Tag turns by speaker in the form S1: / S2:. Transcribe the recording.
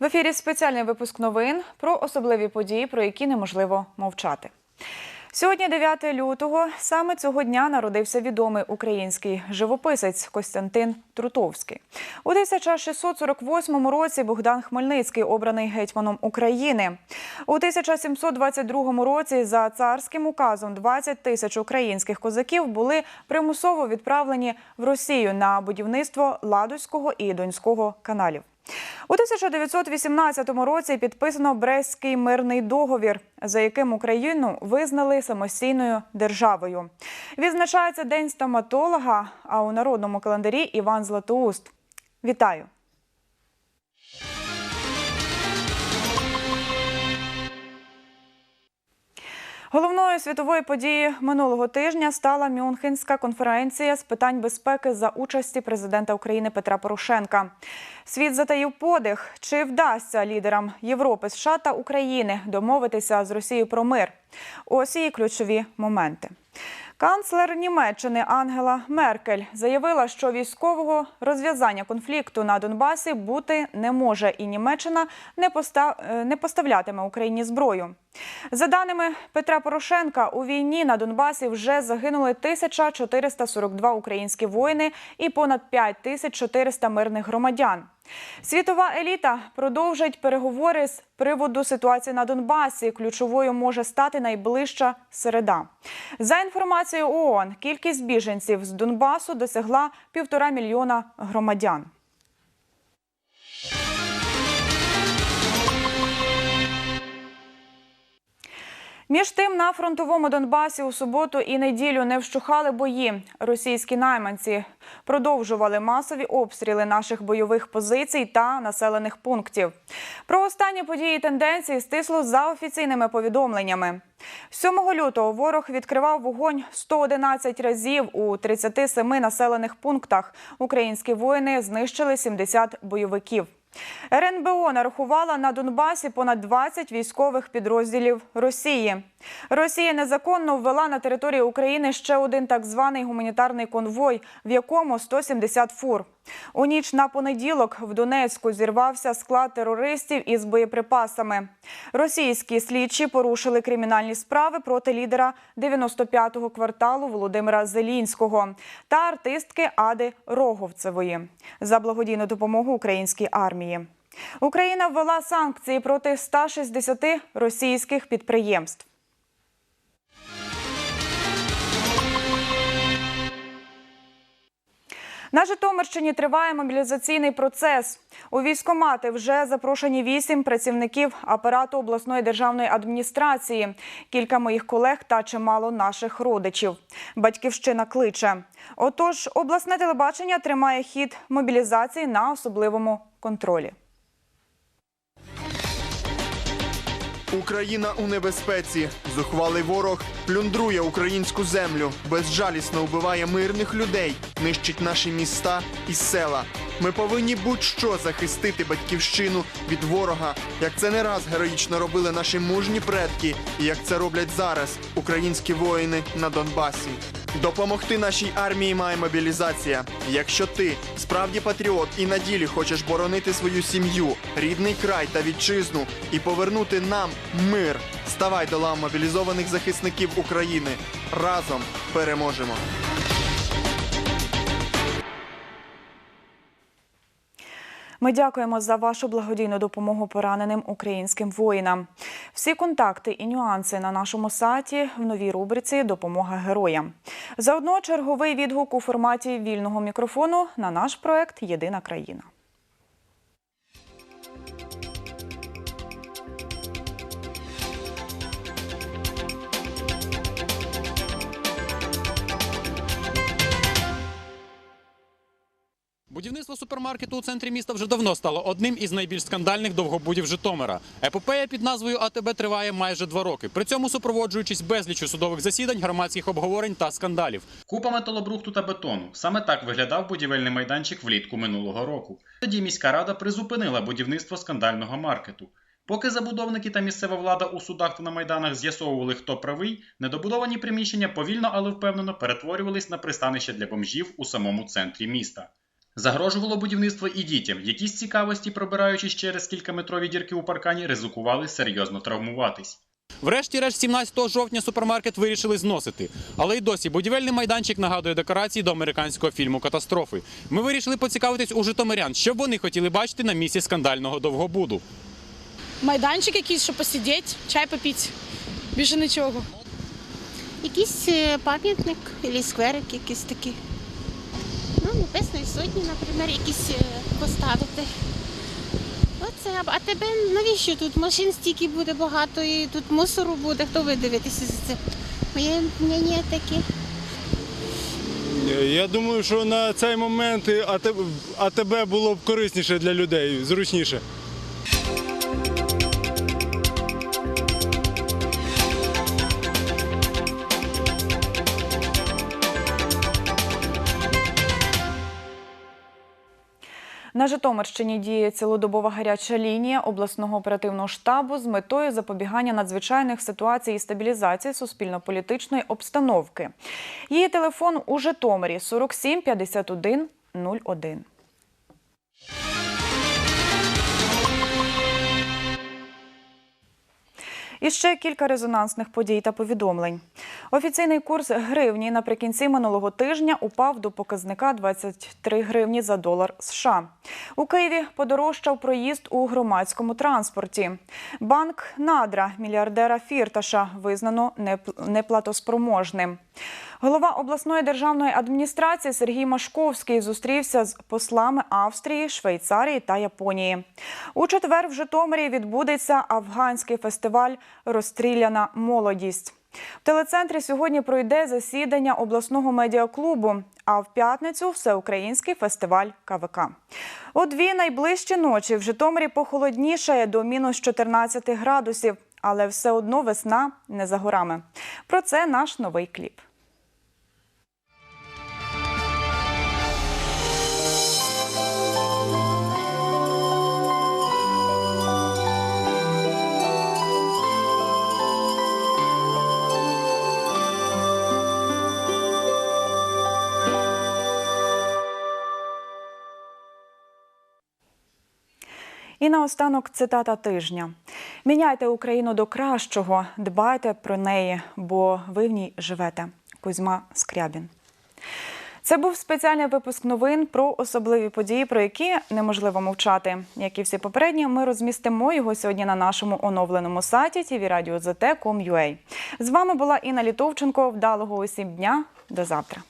S1: В ефірі спеціальний випуск новин про особливі події, про які неможливо мовчати. Сьогодні, 9 лютого, саме цього дня народився відомий український живописець Костянтин Трутовський. У 1648 році Богдан Хмельницький обраний гетьманом України. У 1722 році за царським указом 20 тисяч українських козаків були примусово відправлені в Росію на будівництво Ладозького і Донського каналів. У 1918 році підписано Брестський мирний договір, за яким Україну визнали самостійною державою. Відзначається День стоматолога, а у народному календарі Іван Златоуст. Вітаю! Головною світовою подією минулого тижня стала Мюнхенська конференція з питань безпеки за участі президента України Петра Порошенка. Світ затаїв подих, чи вдасться лідерам Європи, США та України домовитися з Росією про мир. Ось її ключові моменти. Канцлер Німеччини Ангела Меркель заявила, що військового розв'язання конфлікту на Донбасі бути не може, і Німеччина не е, поставлятиме Україні зброю. За даними Петра Порошенка, у війні на Донбасі вже загинули 1442 українські воїни і понад 5400 мирних громадян. Світова еліта продовжить переговори з приводу ситуації на Донбасі. Ключовою може стати найближча середа. За інформацією ООН, кількість біженців з Донбасу досягла півтора мільйона громадян. Між тим на фронтовому Донбасі у суботу і неділю не вщухали бої. Російські найманці продовжували масові обстріли наших бойових позицій та населених пунктів. Про останні події і тенденції стисло за офіційними повідомленнями. 7 лютого ворог відкривав вогонь 111 разів у 37 населених пунктах. Українські воїни знищили 70 бойовиків. РНБО нарахувала на Донбасі понад 20 військових підрозділів Росії. Росія незаконно ввела на територію України ще один так званий гуманітарний конвой, в якому 170 фур. У ніч на понеділок в Донецьку зірвався склад терористів із боєприпасами. Російські слідчі порушили кримінальні справи проти лідера 95-го кварталу Володимира Зелінського та артистки Ади Роговцевої за благодійну допомогу українській армії. Україна ввела санкції проти 160 російських підприємств. На Житомирщині триває мобілізаційний процес. У військкомати вже запрошені вісім працівників апарату обласної державної адміністрації, кілька моїх колег та чимало наших родичів. Батьківщина кличе. Отож, обласне телебачення тримає хід мобілізації на особливому контролі.
S2: Україна у небезпеці. Зухвалий ворог плюндрує українську землю, безжалісно вбиває мирних людей, нищить наші міста і села. Ми повинні будь-що захистити батьківщину від ворога, як це не раз героїчно робили наші мужні предки, і як це роблять зараз українські воїни на Донбасі. Допомогти нашій армії має мобілізація. Якщо ти справді патріот і на ділі хочеш боронити свою сім'ю, рідний край та вітчизну і повернути нам мир, ставай до лав мобілізованих захисників України. Разом переможемо.
S1: Ми дякуємо за вашу благодійну допомогу пораненим українським воїнам. Всі контакти і нюанси на нашому сайті в новій рубриці Допомога героям. Заодно черговий відгук у форматі вільного мікрофону на наш проект Єдина країна.
S3: Будівництво супермаркету у центрі міста вже давно стало одним із найбільш скандальних довгобудів Житомира. Епопея під назвою АТБ триває майже два роки. При цьому супроводжуючись безлічю судових засідань, громадських обговорень та скандалів.
S4: Купа металобрухту та бетону. Саме так виглядав будівельний майданчик влітку минулого року. Тоді міська рада призупинила будівництво скандального маркету. Поки забудовники та місцева влада у судах та на майданах з'ясовували, хто правий, недобудовані приміщення повільно, але впевнено перетворювались на пристанище для бомжів у самому центрі міста. Загрожувало будівництво і дітям, які з цікавості, пробираючись через кількаметрові дірки у паркані, ризикували серйозно травмуватись.
S3: Врешті-решт, 17 жовтня супермаркет вирішили зносити. Але й досі будівельний майданчик нагадує декорації до американського фільму Катастрофи. Ми вирішили поцікавитись у житомирян, що б вони хотіли бачити на місці скандального довгобуду.
S5: майданчик якийсь, щоб посидіти, чай попити. Більше нічого.
S6: Якийсь е, пам'ятник або скверик якийсь такий. Небесної сотні, наприклад, якісь е, поставити. Оце, а- тебе навіщо тут? Машин стільки буде багато і тут мусору буде, хто ви дивитеся за це? Моє мнення таке.
S7: Я думаю, що на цей момент АТБ було б корисніше для людей, зручніше.
S1: На Житомирщині діє цілодобова гаряча лінія обласного оперативного штабу з метою запобігання надзвичайних ситуацій і стабілізації суспільно-політичної обстановки. Її телефон у Житомирі 47 51 01. І ще кілька резонансних подій та повідомлень. Офіційний курс гривні наприкінці минулого тижня упав до показника 23 гривні за долар США. У Києві подорожчав проїзд у громадському транспорті. Банк Надра мільярдера Фірташа визнано непл- неплатоспроможним. Голова обласної державної адміністрації Сергій Машковський зустрівся з послами Австрії, Швейцарії та Японії. У четвер в Житомирі відбудеться афганський фестиваль Розстріляна молодість. В телецентрі сьогодні пройде засідання обласного медіаклубу, а в п'ятницю всеукраїнський фестиваль КВК. У дві найближчі ночі в Житомирі похолоднішає до мінус 14 градусів, але все одно весна не за горами. Про це наш новий кліп. І наостанок цитата тижня: міняйте Україну до кращого, дбайте про неї, бо ви в ній живете. Кузьма Скрябін. Це був спеціальний випуск новин про особливі події, про які неможливо мовчати. Як і всі попередні, ми розмістимо його сьогодні на нашому оновленому сайті tvradio.zt.com.ua. З вами була Інна Літовченко. Вдалого усім дня. До завтра.